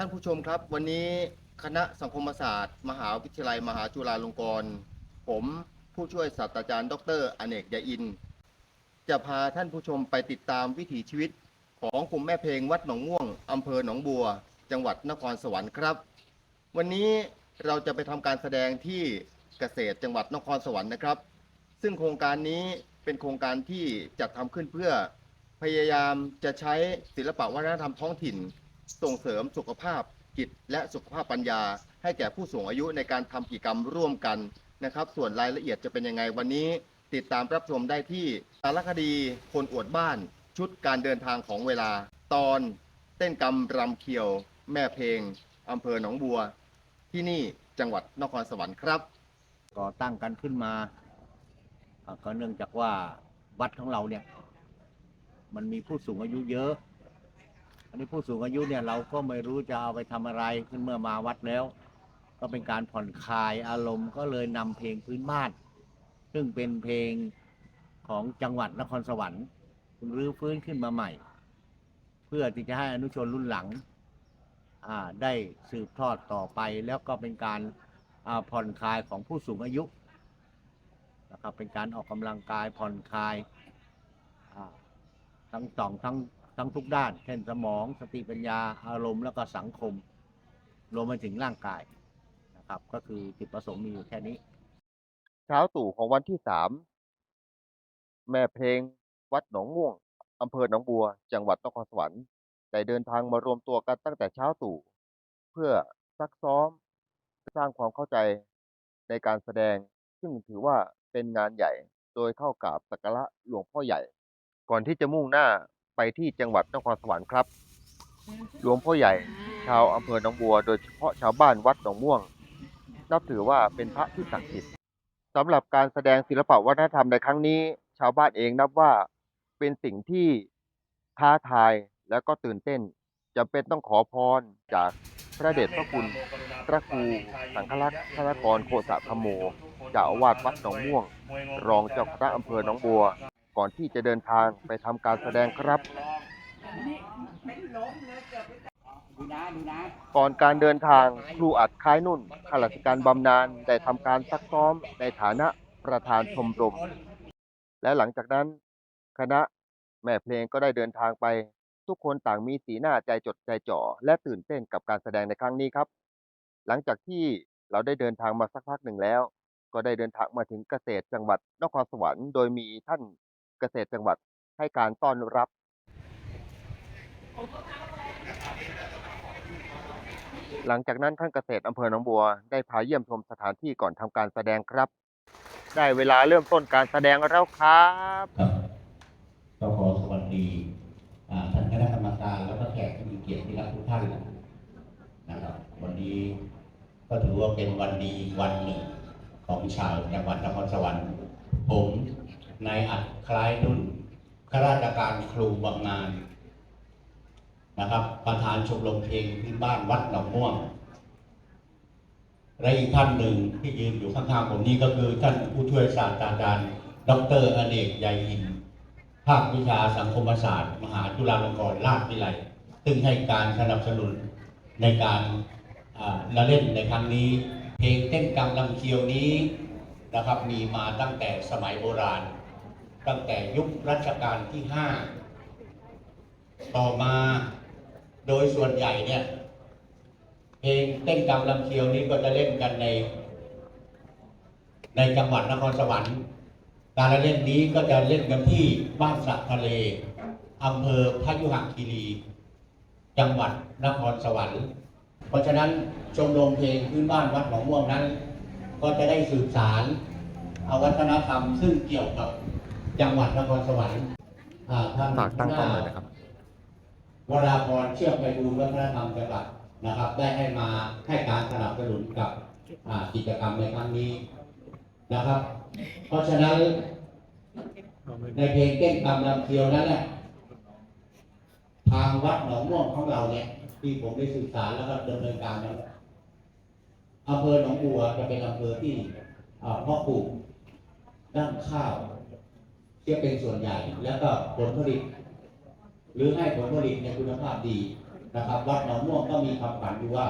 ท่านผู้ชมครับ วันนี้คณะสังคมศาสตร์ มหาวิทยาลัย มหาจุฬาลงกรณ์ผมผู้ช่วยศาสตราจารย์ ดรอเนกยาอิน จะพาท่านผู้ชมไปติดตามวิถีชีวิตของกลุ่มแม่เพลงวัดหนองม่วงอำเภอหนองบัว จังหวัดนครสวรรค์ครับ วันนี้เราจะไปทำการแสดงที่เกษตรจังหวัดนครสวรรค์นะครับ ซึ่งโครงการนี้เป็นโครงการที่จัดทำขึ้นเพื่อพยายามจะใช้ศิลปะวัฒนธรรมท้องถิ่น ส่งเสริมสุขภาพจิตและสุขภาพปัญญา ให้แก่ผู้สูงอายุในการทำกิจกรรมร่วมกันนะครับ ส่วนรายละเอียดจะเป็นยังไงวันนี้ ติดตามรับชมได้ที่สารคดีคนอวดบ้าน ชุดการเดินทางของเวลา ตอนเต้นกรรมรำเคียว แม่เพลงอำเภอหนองบัว ที่นี่จังหวัดนครสวรรค์ครับ ก่อตั้งกันขึ้นมาอ่าก็เนื่องจากว่าวัดของเราเนี่ย มันมีผู้สูงอายุเยอะ อันนี้ผู้สูงอายุเนี่ยเราก็ไม่รู้จะเอาไปทำอะไรขึ้นเมื่อมาวัดแล้ว ก็เป็นการผ่อนคลายอารมณ์ก็เลยนำเพลงพื้นบ้าน ซึ่งเป็นเพลงของจังหวัดนครสวรรค์รื้อฟื้นขึ้นมาใหม่ เพื่อที่จะให้อนุชนรุ่นหลังได้สืบทอดต่อไปแล้วก็เป็นการาผ่อนคลายของผู้สูงอายุนะครับเป็นการออกกำลังกายผ่อนคลายาทั้งสองทั้ง ทั้งทุกด้าน เช่นสมอง สติปัญญา อารมณ์แล้วก็สังคม รวมไปถึงร่างกายนะครับ ก็คือจุดประสงค์มีอยู่แค่นี้ เช้าตู่ของวันที่สามแม่เพลง วัดหนองม่วงอำเภอหนองบัว จังหวัดนครสวรรค์ได้เดินทางมารวมตัวกันตั้งแต่เช้าตู่ เพื่อซักซ้อม สร้างความเข้าใจในการแสดง ซึ่งถือว่าเป็นงานใหญ่โดยเข้ากราบสักการะหลวงพ่อใหญ่ ก่อนที่จะมุ่งหน้า ไปที่จังหวัดนครสวรรค์ครับ หลวงพ่อใหญ่ชาวอำเภอหนองบัว โดยเฉพาะชาวบ้านวัดหนองม่วง นับถือว่าเป็นพระที่ศักดิ์สิทธิ์สำหรับการแสดงศิลปะวัฒนธรรมในครั้งนี้ ชาวบ้านเองนับว่าเป็นสิ่งที่ท้าทายและก็ตื่นเต้นจำเป็นต้องขอพรจากพระเดชพระคุณพระครูสังฆลักษณ์ธนกรโคสะธรรมโมเจ้าอาวาสวัดหนองม่วง รองเจ้าคณะอำเภอหนองบัว ก่อนที่จะเดินทางไปทำการแสดงครับ ก่อนการเดินทางครูอัดคล้ายนุ่นข้าราชการบำนาญได้ทำการซักซ้อมในฐานะประธานชมรม และหลังจากนั้น คณะแม่เพลงก็ได้เดินทางไป ทุกคนต่างมีสีหน้าใจจดใจจ่อ และตื่นเต้นกับการแสดงในครั้งนี้ครับ หลังจากที่เราได้เดินทางมาสักพักหนึ่งแล้ว ก็ได้เดินทางมาถึงเกษตรจังหวัดนครสวรรค์ โดยมีท่าน เกษตรจังหวัดให้การต้อนรับหลังจากนั้นท่านเกษตรอำเภอหนองบัวได้พาเยี่ยมชมสถานที่ก่อนทำการแสดงครับ ได้เวลาเริ่มต้นการแสดงแล้วครับครับก็ขอสวัสดีท่านคณะกรรมการแล้วก็แขกผู้มีเกียรติที่รักทุกท่านนะครับ วันนี้ก็ถือว่าเป็นวันดีวันหนึ่งของชาวจังหวัดนครสวรรค์ผม นายอัดคล้ายนุ่นข้าราชการครูบำนาญนะครับ ประธานชมรมเพลงพื้นบ้านวัดหนองม่วงและอีกท่านหนึ่งที่ยืนอยู่ข้างๆผมนี่ก็คือท่านผู้ช่วยศาสตราจารย์ ดรอเนกใยอิน ภาควิชาสังคมศาสตร์ มหาจุฬาลงกรณราชวิทยาลัยซึ่งให้การสนับสนุนในการละเล่นในครั้งนี้ เพลงเต้นกำลำเคียวนี้นะครับมีมาตั้งแต่สมัยโบราณ ตั้งแต่ยุครัชกาลที่ 5 ต่อมาโดยส่วนใหญ่เนี่ยเพลงเต้นกำลำเคียวนี้ก็จะเล่นกันใน ในจังหวัดนครสวรรค์ การละเล่นนี้ก็จะเล่นกันที่บ้านสระทะเลอำเภอพยุหคีรี จังหวัดนครสวรรค์ เพราะฉะนั้นชมรมเพลงพื้นบ้านวัดหนองม่วงนั้น ก็จะได้สืบสารเอาวัฒนธรรมซึ่งเกี่ยวกับ จังหวัดนครสวรรค์อ่าท่านฝากตั้งกล้องเลยนะครับ วราพรเชื่อมไปดูวัฒนธรรมจังหวัดนะครับ ได้ให้มาให้การสนับสนุนกับอ่ากิจกรรมในครั้งนี้นะครับ เพราะฉะนั้นในเพลงเต้นกำลำเคียวนั้นแหละทางวัดหนองม่วงของเราเนี่ย ที่ผมได้ศึกษาแล้วก็ดำเนินการนั้นอำเภอหนองบัวจะเป็นอำเภอที่อ่าเพาะปลูกด้านข้าว ที่เป็นส่วนใหญ่ แล้วก็ผลผลิต หรือให้ผลผลิตในคุณภาพดีนะครับ วัดหนองม่วงก็มีคำขวัญอยู่ว่า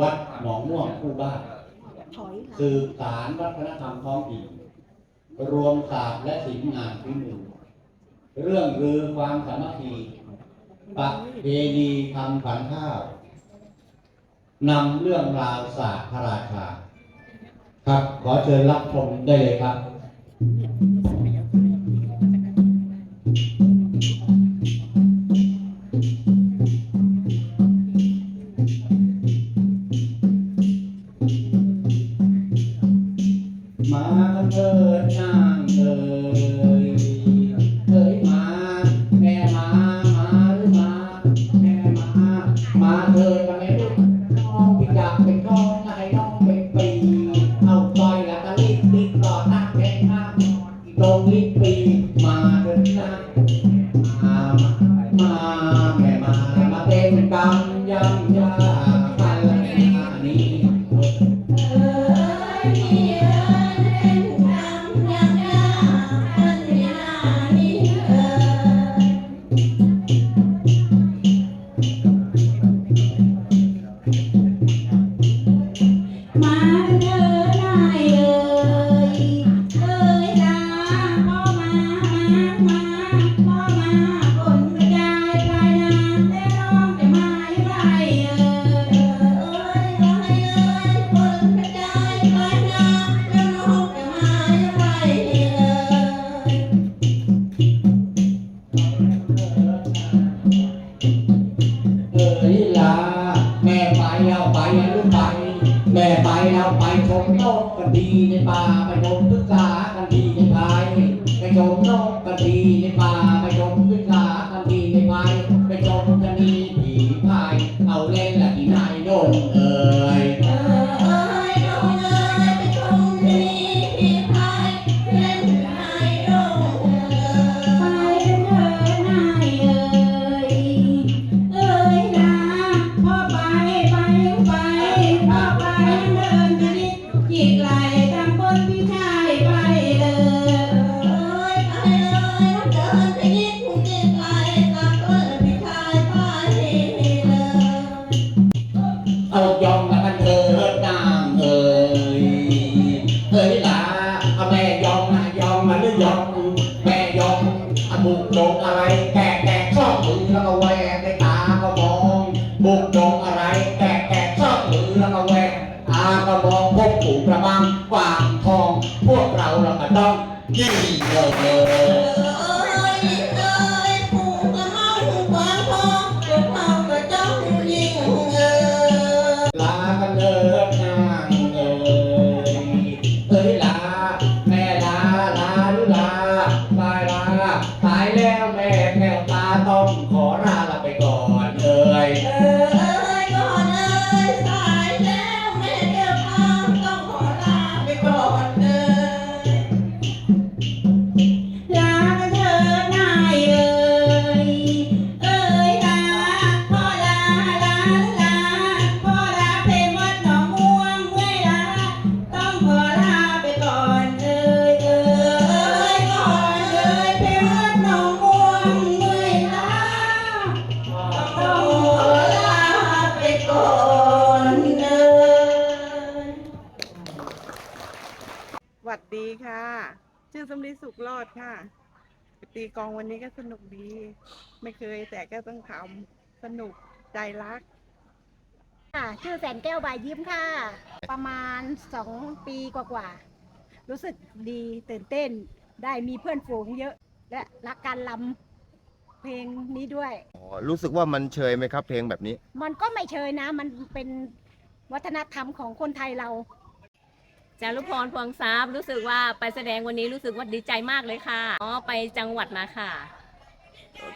วัดหนองม่วงคู่บ้านสืบสารวัฒนธรรมท้องถิ่นรวมศาสตร์และศิลป์งานพื้นเมืองเรื่องรือความสามัคคีประเพณีทำผันข้าวนำเรื่องราวศาสตร์พระราชา ครับขอเชิญรับชมได้เลยครับ มา ค่ะไปตีกลองวันนี้ก็สนุกดี ไม่เคยแต่ก็ต้องทำสนุกใจรัก ค่ะ ชื่อแสนแก้วบายยิ้มค่ะ ประมาณสองปีกว่าๆ รู้สึกดีตื่นเต้น ได้มีเพื่อนฝูงเยอะ และรักการลำเพลงนี้ด้วย อ๋อรู้สึกว่ามันเชยไหมครับเพลงแบบนี้ มันก็ไม่เชยนะ มันเป็นวัฒนธรรมของคนไทยเรา จารุพรพวงทรัพย์รู้สึกว่าไปแสดงวันนี้รู้สึกว่าดีใจมากเลยค่ะอ๋อไปจังหวัดมาค่ะ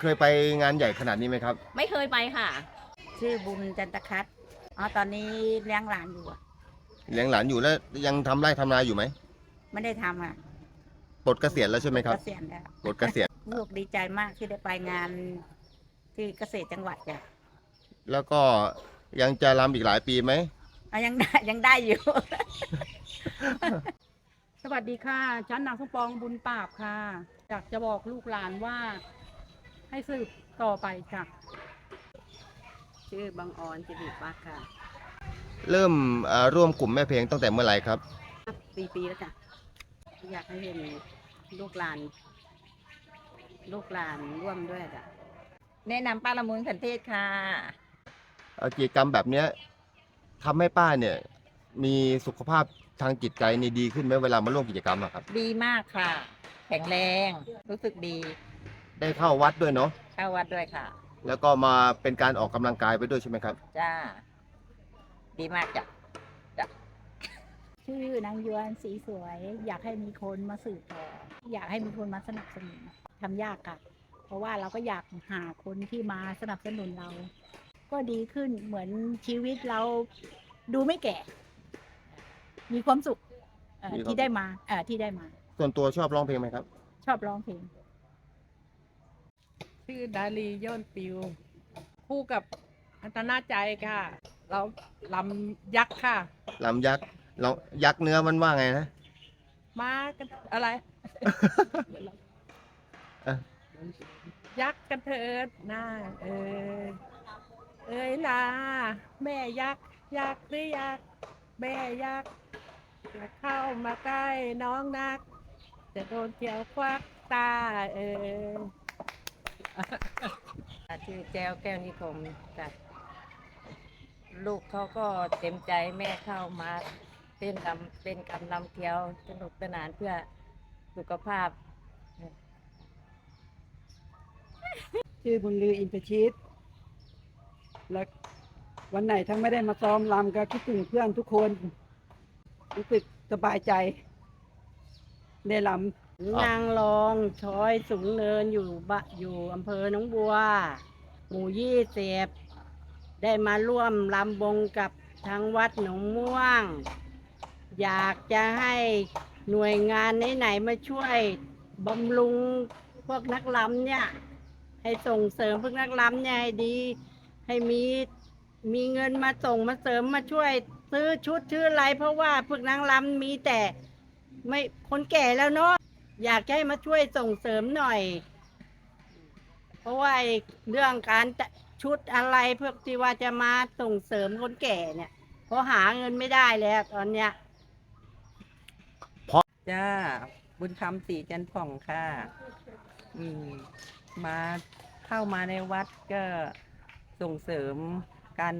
เคยไปงานใหญ่ขนาดนี้ไหมครับ ไม่เคยไปค่ะ ชื่อบุญจันตคัตอ๋อตอนนี้เลี้ยงหลานอยู่อะเลี้ยงหลานอยู่แล้วยังทำไร่ทำนาอยู่ไหมไม่ได้ทำอะปลดเกษียณแล้วใช่ไหมครับเกษียณแล้วปลดเกษียณลูกดีใจมากที่ได้ไปงานที่เกษตรจังหวัดจ้ะแล้วก็ยังจะรำอีกหลายปีไหม อะยังได้ยังได้อยู่ สวัสดีค่ะฉันนางสมปองบุญปราบค่ะ อยากจะบอกลูกหลานว่า ให้สืบต่อไปค่ะ ชื่อบางออนจิริปักค่ะเริ่มเอ่อร่วมกลุ่มแม่เพลงตั้งแต่เมื่อไหร่ครับ ปีปีแล้วจ้ะอยากให้เห็นลูกหลาน ลูกหลานร่วมด้วยจ้ะแนะนำป้าละมุนขันเทศค่ะ เอ่อกิจกรรมแบบเนี้ย ทำให้ป้าเนี่ย มีสุขภาพทางจิตใจนี่ดีขึ้นไหมเวลามาร่วมกิจกรรมอะครับ ดีมากค่ะ แข็งแรง รู้สึกดีได้เข้าวัดด้วยเนาะเข้าวัดด้วยค่ะ แล้วก็มาเป็นการออกกำลังกายไปด้วยใช่ไหมครับ จ้า ดีมากจ้ะ ชื่อนางยวนสีสวย อยากให้มีคนมาสืบต่ออยากให้มีคนมาสนับสนุนทำยากค่ะ เพราะว่าเราก็อยากหาคนที่มาสนับสนุนเรา ก็ดีขึ้นเหมือนชีวิตเราดูไม่แก่ มีความสุขเอ่อมีความ ที่ได้มาเอ่อที่ได้มา ส่วนตัวชอบร้องเพลงไหมครับ ชอบร้องเพลง ชื่อดาลีย่นปิว คู่กับอัตนาใจค่ะ เราลำยักษ์ค่ะ ลำยักษ์เรายักษ์เนื้อมันว่าไงนะ มากันอะไร เอ่อ ยักษ์กันเถิดนาเอ้ย เอ้ยลาแม่ยักษ์ยักษ์หรือยักษ์แม่ยักษ์อย่าเข้ามาใกล้น้องนัก จะโดนเกี่ยวควักตาเอ้ยชื่อแจ้วแก้วนิคมจ้ะลูกเขาก็เต็มใจแม่เข้ามาเต้นลำเป็นกำลำเที่ยวสนุกสนานเพื่อสุขภาพ ชื่อบุญลืออินทชิต แล้ววันไหนทั้งไม่ได้มาซ้อมรำก็คิดถึงเพื่อนทุกคน รู้สึกสบายใจได้รำนางรองช้อยสูงเนินอยู่บะอยู่อำเภอหนองบัว หมู่ยี่เสบได้มาร่วมลำวงกับทางวัดหนองม่วง อยากจะให้หน่วยงานไหนๆมาช่วยบำรุงพวกนักลำเนี่ย ให้ส่งเสริมพวกนักลำเนี่ยให้ดี ให้มีมีเงินมาส่งมาเสริมมาช่วย ซื้อชุดซื้ออะไรเพราะว่าพวกนางลำมีแต่ไม่คนแก่แล้วเนาะอยากให้มาช่วยส่งเสริมหน่อย เพราะว่าไอ้เรื่องการจะชุดอะไรเพื่อที่ว่าจะมาส่งเสริมคนแก่เนี่ยเพราะหาเงินไม่ได้แล้วตอนเนี้ยจ้า บุญคำสีจันผ่องค่ะ อืม มาเข้ามาในวัดก็ ส่งเสริมการ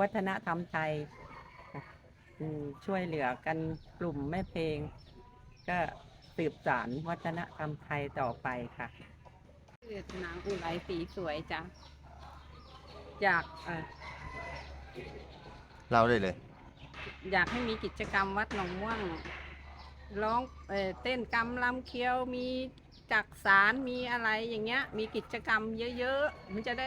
วัฒนธรรมไทยอืมช่วยเหลือกันกลุ่มแม่เพลง ก็สืบสานวัฒนธรรมไทยต่อไปค่ะชื่อนางอุไรสีสวยจ้ะอยากเอ่อเราได้เลย อยากให้มีกิจกรรมวัดหนองม่วงร้องเอ่อเต้นกำลำเคี้ยวมีจักสารมีอะไรอย่างเงี้ย มีกิจกรรมเยอะๆมันจะได้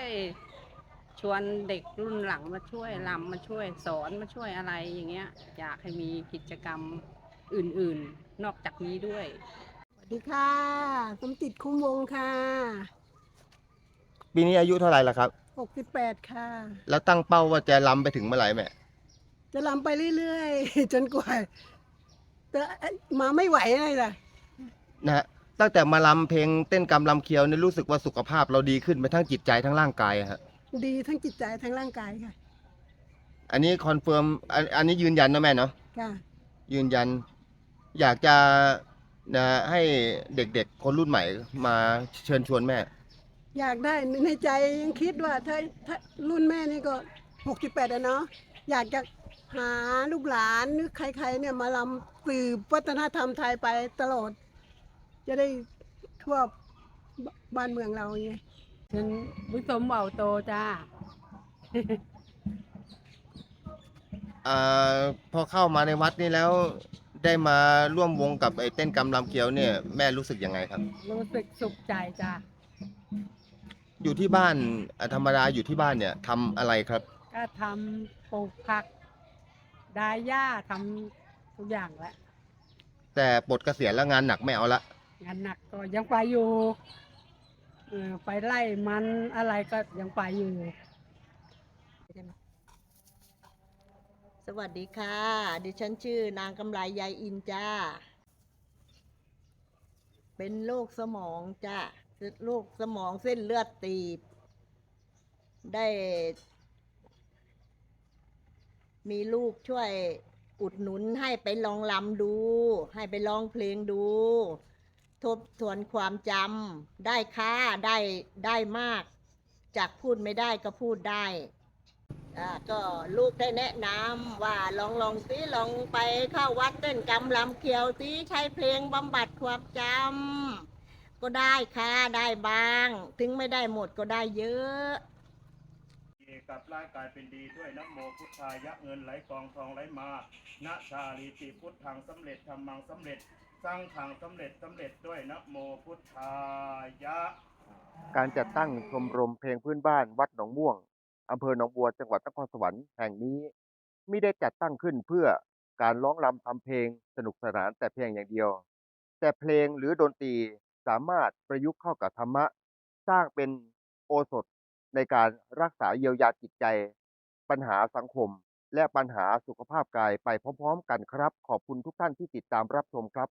ชวนเด็กรุ่นหลังมาช่วยลำมาช่วยสอนมาช่วยอะไรอย่างเงี้ย อยากให้มีกิจกรรมอื่นๆ นอกจากนี้ด้วย สวัสดีค่ะสมจิตคุ้มวงค่ะปีนี้อายุเท่าไหร่ละครับ 68ค่ะ แล้วตั้งเป้าว่าจะลำไปถึงเมื่อไหร่แม่ จะลำไปเรื่อยๆ จนกว่าจะมาไม่ไหวเลยล่ะนะฮะตั้งแต่มาลำเพลงเต้นกำลำเคียวเนี่ยรู้สึกว่าสุขภาพเราดีขึ้นไปทั้งจิตใจทั้งร่างกายอะฮะ ดีทั้งจิตใจทั้งร่างกายค่ะอันนี้คอนเฟิร์มอันอันนี้ยืนยันนะแม่เนาะค่ะยืนยัน อยากจะนะให้เด็กๆ คนรุ่นใหม่มาเชิญชวนแม่ อยากได้ในใจยังคิดว่าถ้าถ้ารุ่นแม่นี่ก็68อะเนาะอยากจะหาลูกหลานหรือใครๆเนี่ยมาลำสืบวัฒนธรรมไทยไปตลอด จะได้ทั่วบ้านเมืองเราไง ฉันบุญสมเบาโตจ้าอาพอเข้ามาในวัดนี่แล้ว ได้มาร่วมวงกับไอ้เต้นกำลำเกียวเนี่ยแม่รู้สึกยังไงครับ รู้สึกสุขใจจ้าอยู่ที่บ้านอะธรรมดาอยู่ที่บ้านเนี่ยทำอะไรครับ ก็ทำปลูกผัก ดายหญ้าทำทุกอย่างแหละแต่ปลดเกษียณแล้วงานหนักไม่เอาละ งานหนักก็ยังไปอยู่เออ ไปไล่มันอะไรก็ยังไปอยู่ สวัสดีค่ะ ดิฉันชื่อนางกำไรยายอินจ้า เป็นโรคสมองจ้าโรคสมองเส้นเลือดตีบ ได้ มีลูกช่วยอุดหนุนให้ไปลองลำดู ให้ไปลองเพลงดู ทบทวนความจำได้ค่าได้ได้มาก จากพูดไม่ได้ก็พูดได้อ่าก็ลูกได้แนะนำว่าลองลองสิลองไปเข้าวัดเต้นกำลำเขียวสิใช้เพลงบำบัดความจำก็ได้ค่ะได้บ้าง ถึงไม่ได้หมดก็ได้เยอะกับร่างกายเป็นดีด้วยนะโมพุทธายะเงินไหลกองทองไหลมานะชาลีติพุทธังสำเร็จธรรมังสำเร็จ ร้างทางสำเร็จสำเร็จด้วยนะโมพุทธายะ การจัดตั้งชมรมเพลงพื้นบ้านวัดหนองม่วงอำเภอหนองบัวจังหวัดนครสวรรค์แห่งนี้ไม่ได้จัดตั้งขึ้นเพื่อการร้องรำทำเพลงสนุกสนานแต่เพียงอย่างเดียว แต่เพลงหรือดนตรีสามารถประยุกต์เข้ากับธรรมะ สร้างเป็นโอสถในการรักษาเยียวยาจิตใจ ปัญหาสังคม และปัญหาสุขภาพกายไปพร้อมๆ กันครับ ขอบคุณทุกท่านที่ติดตามรับชมครับ